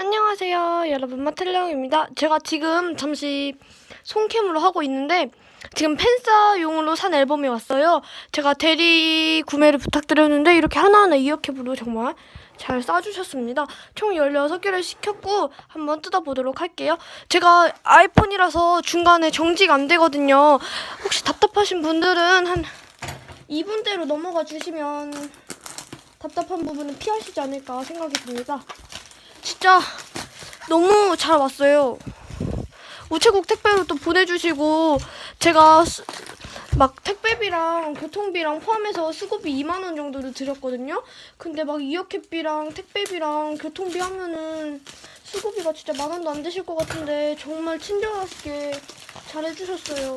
안녕하세요. 여러분 마텔령입니다. 제가 지금 잠시 손캠으로 하고 있는데 지금 팬싸용으로 산 앨범이 왔어요. 제가 대리 구매를 부탁드렸는데 이렇게 하나하나 이어캡으로 정말 잘 싸주셨습니다. 총 16개를 시켰고 한번 뜯어보도록 할게요. 제가 아이폰이라서 중간에 정지가 안 되거든요. 혹시 답답하신 분들은 한 2분대로 넘어가 주시면 답답한 부분은 피하시지 않을까 생각이 듭니다 진짜 너무 잘 왔어요. 우체국 택배로 또 보내주시고 제가 수- 막 택배비랑 교통비랑 포함해서 수고비 2만 원 정도를 드렸거든요. 근데 막 이어캣비랑 택배비랑 교통비 하면은 수고비가 진짜 만 원도 안 되실 것 같은데 정말 친절하게 잘 해주셨어요.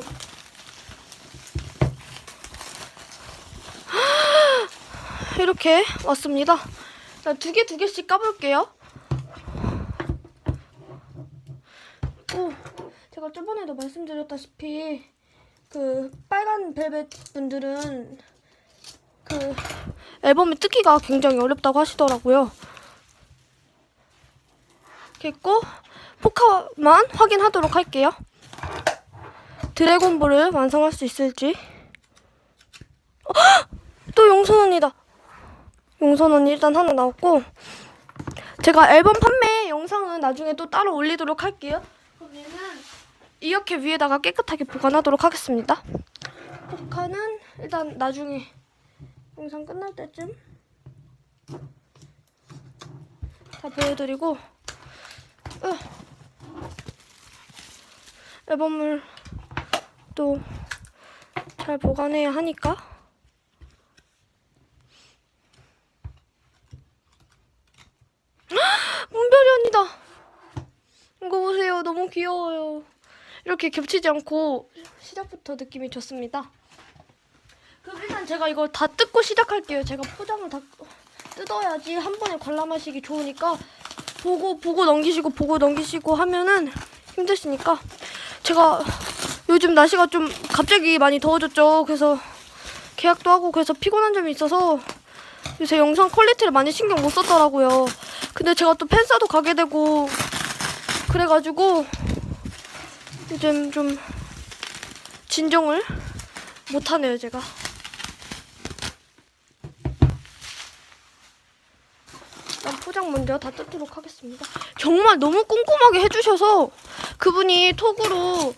이렇게 왔습니다. 두 개 두 개씩 까볼게요. 오, 제가 저번에도 말씀드렸다시피 그 빨간 벨벳 분들은 그 앨범이 뜯기가 굉장히 어렵다고 하시더라고요. 됐고 포카만 확인하도록 할게요. 드래곤볼을 완성할 수 있을지. 어, 헉! 또 용선언이다. 용선언이 일단 하나 나왔고 제가 앨범 판매 영상은 나중에 또 따로 올리도록 할게요. 이렇게 위에다가 깨끗하게 보관하도록 하겠습니다. 포카는 일단 나중에 영상 끝날 때쯤 다 보여드리고 으, 앨범을 또 잘 보관해야 하니까 문별이 언니다. 이거 보세요. 너무 귀여워요. 이렇게 겹치지 않고 시작부터 느낌이 좋습니다. 그럼 일단 제가 이걸 다 뜯고 시작할게요. 제가 포장을 다 뜯어야지 한 번에 관람하시기 좋으니까 보고 보고 넘기시고 보고 넘기시고 하면은 힘드시니까 제가 요즘 날씨가 좀 갑자기 많이 더워졌죠. 그래서 계약도 하고 그래서 피곤한 점이 있어서 요새 영상 퀄리티를 많이 신경 못 썼더라고요. 근데 제가 또 팬싸도 가게 되고 그래가지고 요즘 좀 진정을 못하네요 제가. 일단 포장 먼저 다 뜯도록 하겠습니다. 정말 너무 꼼꼼하게 해주셔서 그분이 톡으로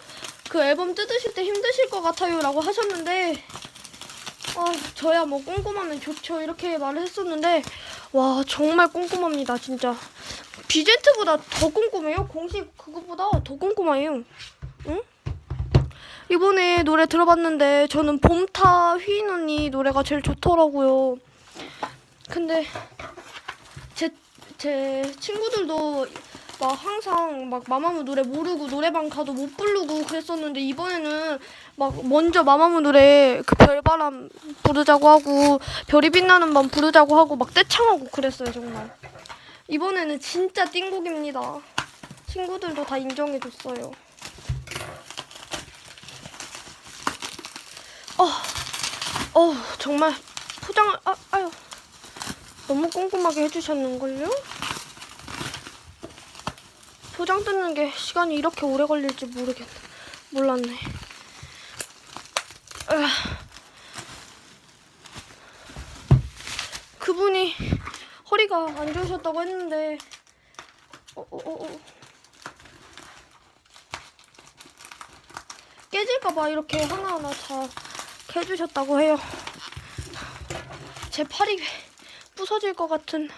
그 앨범 뜯으실 때 힘드실 것 같아요 라고 하셨는데 아 저야 뭐 꼼꼼하면 좋죠. 이렇게 말을 했었는데 와 정말 꼼꼼합니다 진짜 비젠트보다 더 꼼꼼해요. 공식 그거보다 더 꼼꼼해요. 응? 이번에 노래 들어봤는데 저는 봄타 휘인 언니 노래가 제일 좋더라고요. 근데 제, 제 친구들도 막 항상 막 마마무 노래 모르고 노래방 가도 못 부르고 그랬었는데 이번에는 막 먼저 마마무 노래 그 별바람 부르자고 하고 별이 빛나는 밤 부르자고 하고 막 떼창하고 그랬어요 정말. 이번에는 진짜 띵곡입니다. 친구들도 다 인정해줬어요. 어, 어, 정말 포장을, 아, 아유. 너무 꼼꼼하게 해주셨는걸요? 포장 뜯는 게 시간이 이렇게 오래 걸릴지 모르겠네. 몰랐네. 으아. 그분이 허리가 안 좋으셨다고 했는데 어, 어, 어, 어. 깨질까봐 이렇게 하나하나 다 해주셨다고 해요. 제 팔이 부서질 것 같은.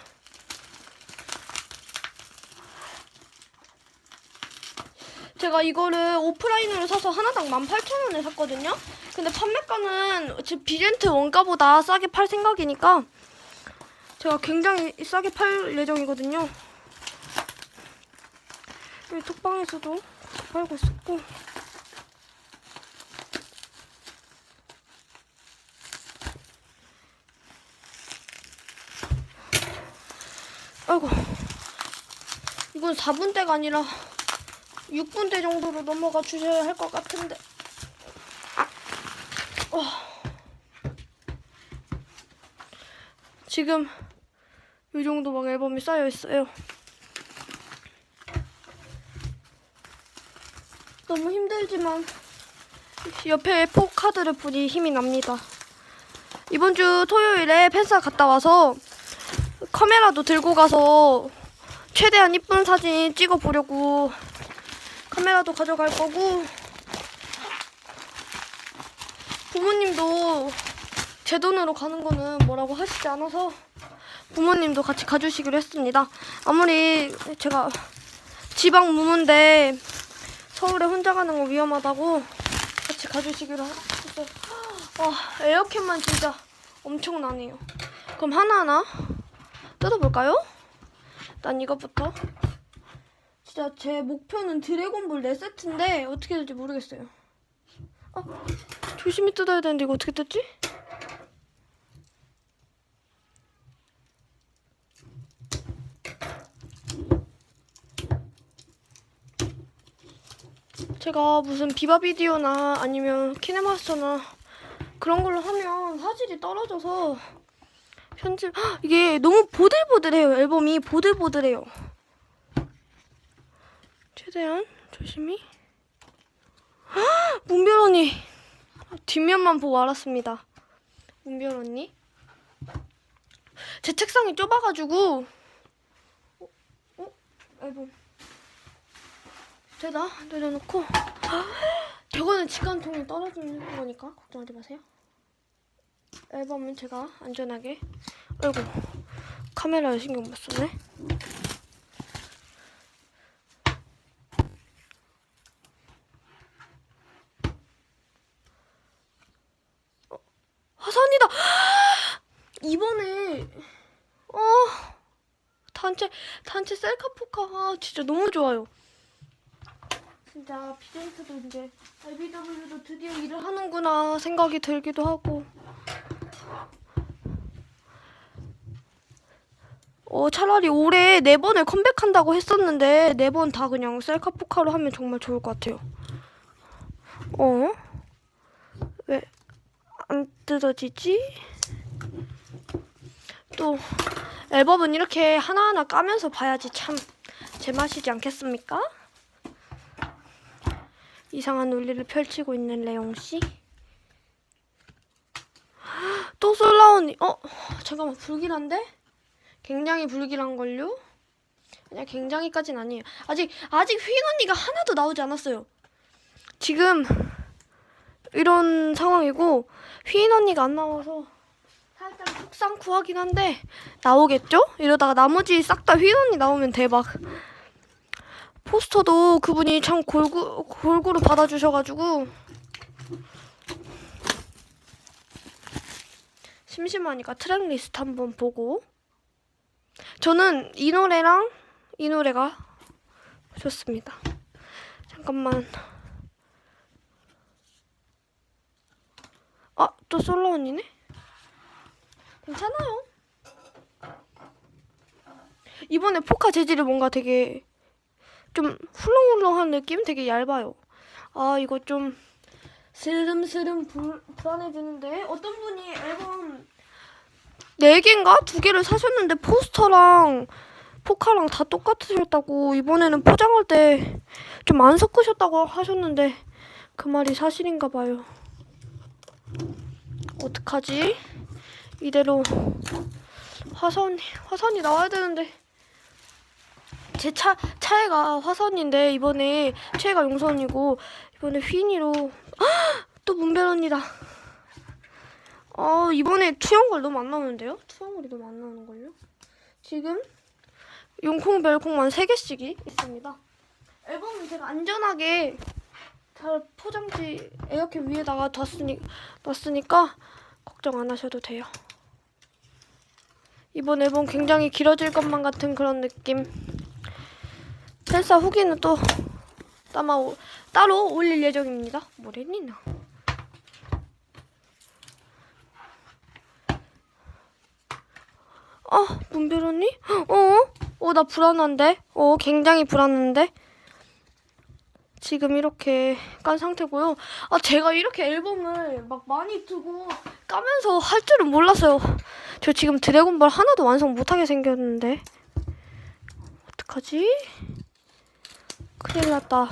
제가 이거를 오프라인으로 사서 하나당 18,000원에 샀거든요. 근데 판매가는 제 비젠트 원가보다 싸게 팔 생각이니까 제가 굉장히 싸게 팔 예정이거든요. 여기 톡방에서도 팔고 있었고. 아이고. 이건 4분대가 아니라 6분대 정도로 넘어가 주셔야 할 것 같은데. 어. 지금 이 정도 막 앨범이 쌓여 있어요. 너무 힘들지만 옆에 포 카드를 보니 힘이 납니다. 이번 주 토요일에 펜사 갔다 와서 카메라도 들고 가서 최대한 이쁜 사진 찍어 보려고 카메라도 가져갈 거고 부모님도 제 돈으로 가는 거는 뭐라고 하시지 않아서 부모님도 같이 가주시기로 했습니다. 아무리 제가 지방 무문데 서울에 혼자 가는 거 위험하다고 같이 가주시기로 했어요. 와 에어컨만 진짜 엄청나네요. 그럼 하나하나 뜯어볼까요? 난 이것부터. 진짜 제 목표는 드래곤볼 4세트인데 어떻게 될지 모르겠어요. 아, 조심히 뜯어야 되는데 이거 어떻게 뜯지? 제가 무슨 비바 비디오나 아니면 키네마스터나 그런 걸로 하면 화질이 떨어져서 편집 헉, 이게 너무 보들보들해요 앨범이. 보들보들해요. 최대한 조심히. 헉, 문별 언니. 뒷면만 보고 알았습니다. 문별 언니. 제 책상이 좁아가지고 어? 어? 앨범 되다? 내려놓고. 저거는 직관통에 떨어지는 거니까 걱정하지 마세요. 앨범은 제가 안전하게 아이고 카메라에 신경 못 쓰네. 어, 화산이다! 이번에 어 단체 단체 셀카 포카. 아, 진짜 너무 좋아요 진짜 비전트도 이제 LBW도 드디어 일을 하는구나 생각이 들기도 하고 어 차라리 올해 네 번을 컴백한다고 했었는데 네 번 다 그냥 셀카 포카로 하면 정말 좋을 것 같아요 어? 왜 안 뜯어지지? 또 앨범은 이렇게 하나하나 까면서 봐야지 참 제맛이지 않겠습니까? 이상한 논리를 펼치고 있는 레옹 씨. 또 솔라온이 어 잠깐만 불길한데? 굉장히 불길한 걸요? 아니야 굉장히까진 아니에요. 아직 아직 휘인 언니가 하나도 나오지 않았어요. 지금 이런 상황이고 휘인 언니가 안 나와서 살짝 속상쿠 하긴 한데 나오겠죠? 이러다가 나머지 싹 다 휘인 언니 나오면 대박. 포스터도 그분이 참 골고, 골고루 받아주셔가지고 심심하니까 트랙 리스트 한번 보고 저는 이 노래랑 이 노래가 좋습니다. 잠깐만 아 또 솔로 언니네? 괜찮아요. 이번에 포카 재질이 뭔가 되게 좀 훌렁훌렁한 느낌? 되게 얇아요. 아 이거 좀 스름스름 불, 불안해지는데 어떤 분이 앨범 4개인가? 2개를 사셨는데 포스터랑 포카랑 다 똑같으셨다고 이번에는 포장할 때 좀 안 섞으셨다고 하셨는데 그 말이 사실인가 봐요. 어떡하지? 이대로 화선 화선이 나와야 되는데 제 차 차애가 화선인데 이번에 최애가 용선이고 이번에 휘인이로 또 문별 언니다. 어 이번에 투영걸 너무 안 나오는데요? 투영걸이 너무 안 나오는 걸요? 지금 용콩 별콩만 3 개씩이 있습니다. 앨범은 제가 안전하게 잘 포장지 에어컨 위에다가 뒀으니, 놨으니까 걱정 안 하셔도 돼요. 이번 앨범 굉장히 길어질 것만 같은 그런 느낌. 팬사 후기는 또 따마 오, 따로 올릴 예정입니다. 뭐랬니나? 아, 문별 언니? 어? 어, 나 불안한데? 어, 굉장히 불안한데? 지금 이렇게 깐 상태고요. 아, 제가 이렇게 앨범을 막 많이 두고 까면서 할 줄은 몰랐어요. 저 지금 드래곤볼 하나도 완성 못하게 생겼는데. 어떡하지? 큰일 났다.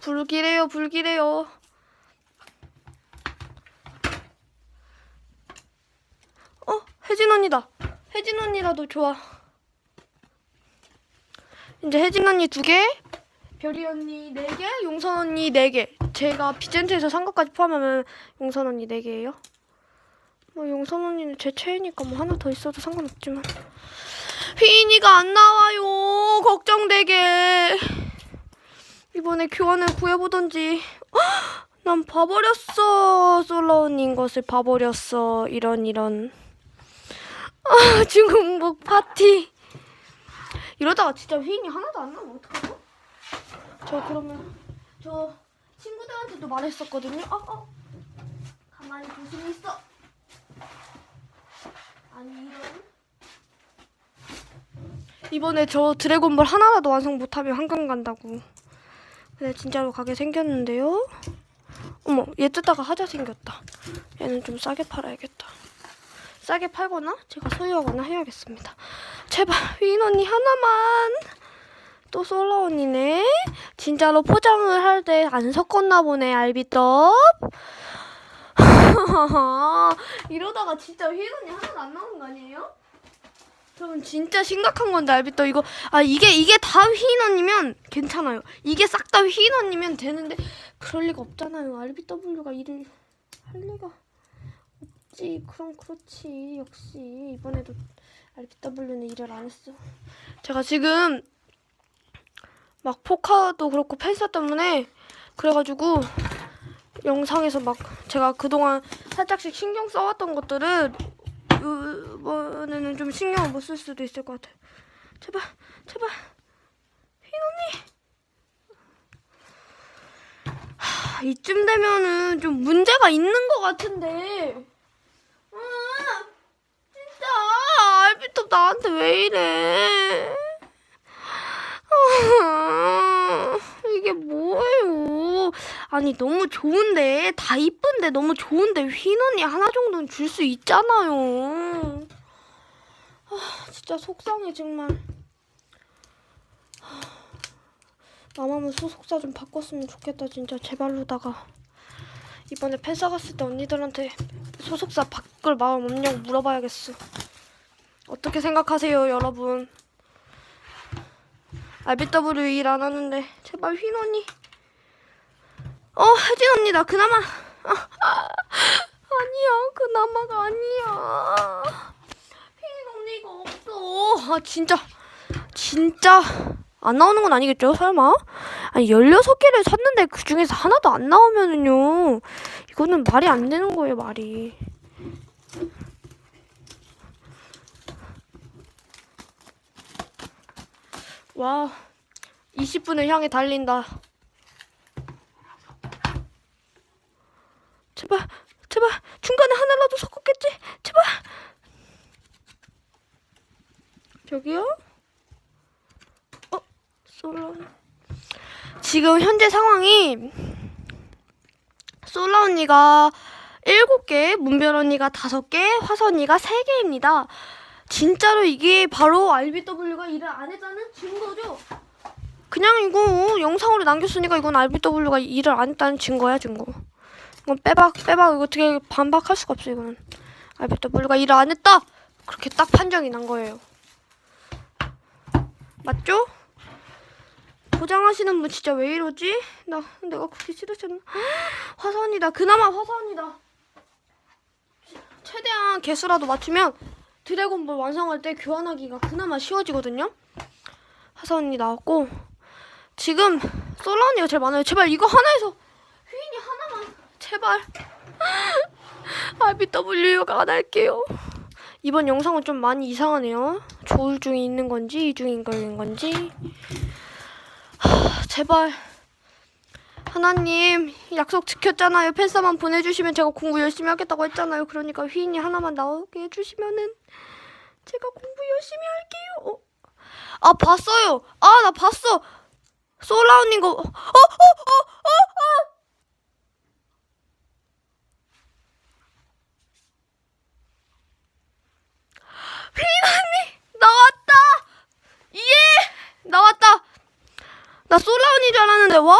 불길해요, 불길해요. 어, 혜진 언니다. 혜진 언니라도 좋아. 이제 혜진 언니 두 개, 별이 언니 네 개, 용선 언니 네 개. 제가 비젠트에서 산 것까지 포함하면 용선 언니 네 개예요. 뭐 용선 언니는 제 최애니까 뭐 하나 더 있어도 상관없지만. 휘인이가 안 나와요. 걱정되게. 이번에 교환을 구해보던지. 헉, 난 봐버렸어. 솔로우님 것을 봐버렸어. 이런 이런. 아, 중국복 파티. 이러다가 진짜 휘인이 하나도 안 나오면 어떡하죠? 저 그러면 저 친구들한테도 말했었거든요. 아, 아. 가만히 조심히 있어. 아니 이런. 이번에 저 드래곤볼 하나라도 완성 못하면 한강 간다고. 근데 진짜로 가게 생겼는데요. 어머, 얘 뜯다가 하자 생겼다. 얘는 좀 싸게 팔아야겠다. 싸게 팔거나 제가 소유하거나 해야겠습니다. 제발 휘인 언니 하나만. 또 솔라 언니네. 진짜로 포장을 할 때 안 섞었나 보네 알비떡. 이러다가 진짜 휘인 언니 하나도 안 나오는 거 아니에요? 그러면 진짜 심각한 건데 알비떡 이거 아 이게 이게 다 휘인 언니면 괜찮아요. 이게 싹 다 휘인 언니면 되는데 그럴 리가 없잖아요. RBW가 일을 할 리가 없지. 그럼 그렇지. 역시 이번에도 RBW는 일을 안 했어. 제가 지금 막 포카도 그렇고 펜사 때문에 그래가지고 영상에서 막 제가 그동안 살짝씩 신경 써왔던 것들을 이번에는 좀 신경을 못 쓸 수도 있을 것 같아요. 제발, 제발, 휘인 언니. 하, 이쯤 되면은 좀 문제가 있는 것 같은데. 아, 진짜 알비톱 나한테 왜 이래? 아, 이게 뭐예요? 아니 너무 좋은데 다 이쁜 데 너무 좋은데 휘인 언니 하나 정도는 줄 수 있잖아요. 아 진짜 속상해 정말. 아, 나만은 소속사 좀 바꿨으면 좋겠다 진짜 제발로다가 이번에 팬싸 갔을 때 언니들한테 소속사 바꿀 마음 없냐고 물어봐야겠어. 어떻게 생각하세요 여러분? RBW 일 안 하는데 제발 휘인 언니. 어 혜진 언니 나 그나마 아니야 그나마가 아니야. 언니가 없어. 아 진짜 진짜 안 나오는 건 아니겠죠 설마? 아니 16개를 샀는데 그 중에서 하나도 안 나오면은요 이거는 말이 안 되는 거예요 말이. 와 20분을 향해 달린다. 제발, 제발 중간에 하나라도 섞었겠지? 제발. 저기요? 어, 솔라. 지금 현재 상황이 솔라 언니가 7개, 문별 언니가 5개, 화서 언니가 3개입니다. 진짜로 이게 바로 RBW가 일을 안 했다는 증거죠. 그냥 이거 영상으로 남겼으니까 이건 RBW가 일을 안 했다는 증거야 증거. 이건 빼박 빼박 이거 어떻게 반박할 수가 없어 이거는. RBW가 일을 안 했다. 그렇게 딱 판정이 난 거예요. 맞죠? 포장하시는 분 진짜 왜 이러지? 나 내가 그렇게 싫으셨나? 화사언니다. 그나마 화사언니다. 최대한 개수라도 맞추면 드래곤볼 완성할 때 교환하기가 그나마 쉬워지거든요. 언니 나왔고 지금 솔라 언니가 제일 많아요. 제발 이거 하나에서 휘인이 하나만 제발 RBW가 안 할게요. 이번 영상은 좀 많이 이상하네요. 조울 중에 있는 건지 이중인 걸린 건지 하, 제발 하나님 약속 지켰잖아요. 팬싸만 보내주시면 제가 공부 열심히 하겠다고 했잖아요. 그러니까 휘인이 하나만 나오게 해주시면은 제가 공부 열심히 할게요. 어? 아 봤어요. 아 나 봤어. 솔라 언니 거. 어, 어, 어, 어, 어 언니 나왔다. 예 나왔다. 나 솔라 언니 줄 알았는데 와.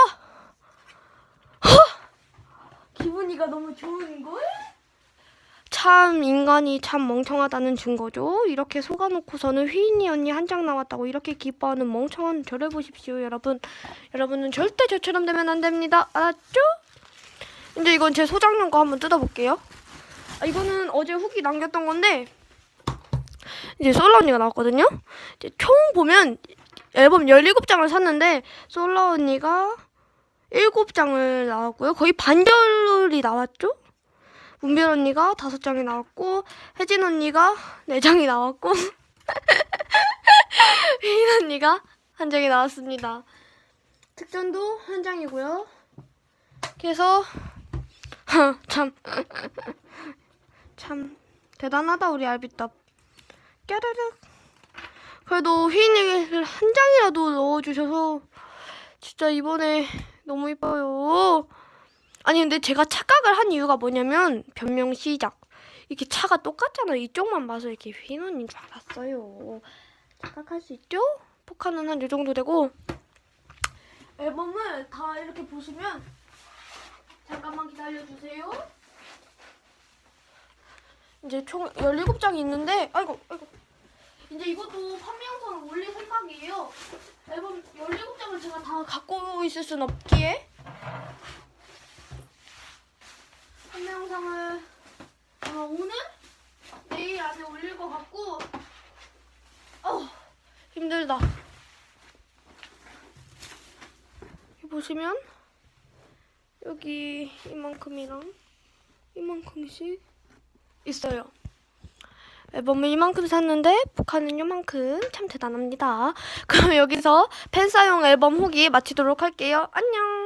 기분이가 너무 좋은걸? 참 인간이 참 멍청하다는 증거죠. 이렇게 속아놓고서는 휘인이 언니 한 장 나왔다고 이렇게 기뻐하는 멍청한 저를 보십시오, 여러분. 여러분은 절대 저처럼 되면 안 됩니다. 알았죠? 이제 이건 제 소장용 거 한번 뜯어볼게요. 아, 이거는 어제 후기 남겼던 건데 이제 솔라 언니가 나왔거든요. 이제 총 보면 앨범 17장을 샀는데 솔라 언니가 7장을 나왔고요. 거의 반절이 나왔죠? 문별 언니가 5장이 나왔고 혜진 언니가 4장이 나왔고 혜인 언니가 한 장이 나왔습니다. 특전도 한 장이고요. 그래서 참 참 대단하다 우리 알비답 깨르륵 그래도 휘인이를 한 장이라도 넣어주셔서 진짜 이번에 너무 이뻐요. 아니 근데 제가 착각을 한 이유가 뭐냐면 변명 시작. 이렇게 차가 똑같잖아요 이쪽만 봐서 이렇게 휘인 언니인 줄 알았어요. 착각할 수 있죠? 포카는 한이 정도 되고. 앨범을 다 이렇게 보시면 잠깐만 기다려주세요. 이제 총 17장이 있는데 아이고 아이고 이제 이것도 판매 영상을 올릴 생각이에요. 앨범 17장을 제가 다 갖고 있을 순 없기에. 판매 영상을 아마 오늘? 내일 안에 올릴 것 같고. 어 힘들다. 보시면 여기 이만큼이랑 이만큼씩 있어요. 앨범을 이만큼 샀는데 북한은 요만큼 참 대단합니다. 그럼 여기서 팬사용 앨범 후기 마치도록 할게요. 안녕.